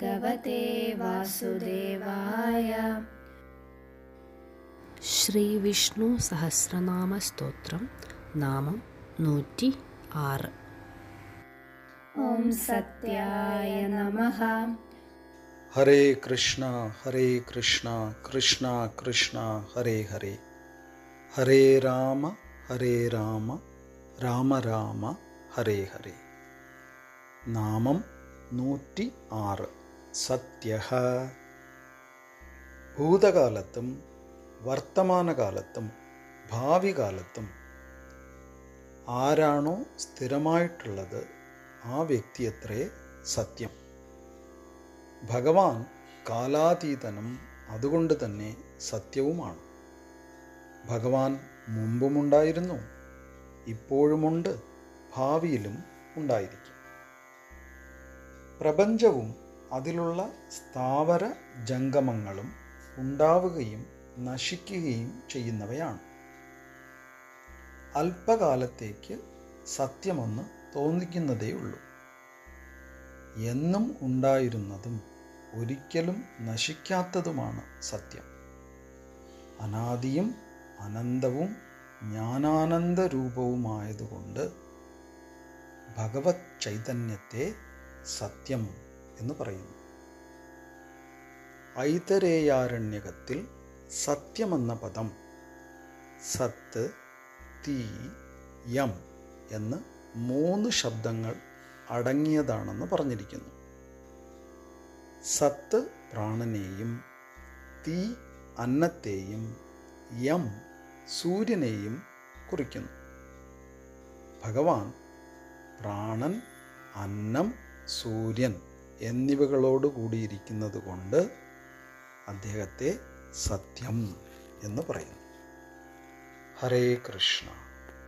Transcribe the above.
ഭഗവതേ വാസുദേവായ ശ്രീ വിഷ്ണു സഹസ്രനാമ സ്തോത്രം നാമം നൂറ്റി ആറ് ഓം സത്യായ നമഃ ഹരേ കൃഷ്ണ ഹരേ കൃഷ്ണ കൃഷ്ണ കൃഷ്ണ ഹരേ ഹരേ ഹരേ രാമ ഹരേ രാമ രാമ രാമ ഹരേ ഹരേ നാമം നൂറ്റി ആറ് സത്യ ഭൂതകാലത്തും വർത്തമാനകാലത്തും ഭാവി കാലത്തും ആരാണോ സ്ഥിരമായിട്ടുള്ളത് ആ വ്യക്തി അത്രേ സത്യം. ഭഗവാൻ കാലാതീതനും അതുകൊണ്ട് തന്നെ സത്യവുമാണ്. ഭഗവാൻ മുമ്പുമുണ്ടായിരുന്നു ഇപ്പോഴുമുണ്ട് ഭാവിയിലും ഉണ്ടായിരിക്കും. പ്രപഞ്ചവും അതിലുള്ള സ്ഥാവര ജംഗമങ്ങളും ഉണ്ടാവുകയും നശിക്കുകയും ചെയ്യുന്നവയാണ്. അല്പകാലത്തേക്ക് സത്യമെന്ന് തോന്നിക്കുന്നതേയുള്ളൂ എന്നും ഉണ്ടായിരുന്നതും ഒരിക്കലും നശിക്കാത്തതുമാണ് സത്യം. അനാദിയും അനന്തവും ജ്ഞാനാനന്ദ രൂപവുമായതുകൊണ്ട് ഭഗവത് ചൈതന്യത്തെ സത്യം എന്ന് പറയുന്നു. ഐതരേയാരണ്യകത്തിൽ സത്യമെന്ന പദം സത്ത് തീ യം എന്ന് മൂന്ന് ശബ്ദങ്ങൾ അടങ്ങിയതാണെന്ന് പറഞ്ഞിരിക്കുന്നു. സത്ത് പ്രാണനെയും തീ അന്നത്തെയും യം സൂര്യനെയും കുറിക്കുന്നു. ഭഗവാൻ പ്രാണൻ അന്നം സൂര്യൻ എന്നിവകളോട് കൂടിയിരിക്കുന്നത് കൊണ്ട് അദ്ദേഹത്തെ സത്യം എന്ന് പറയുന്നു. ഹരേ കൃഷ്ണ.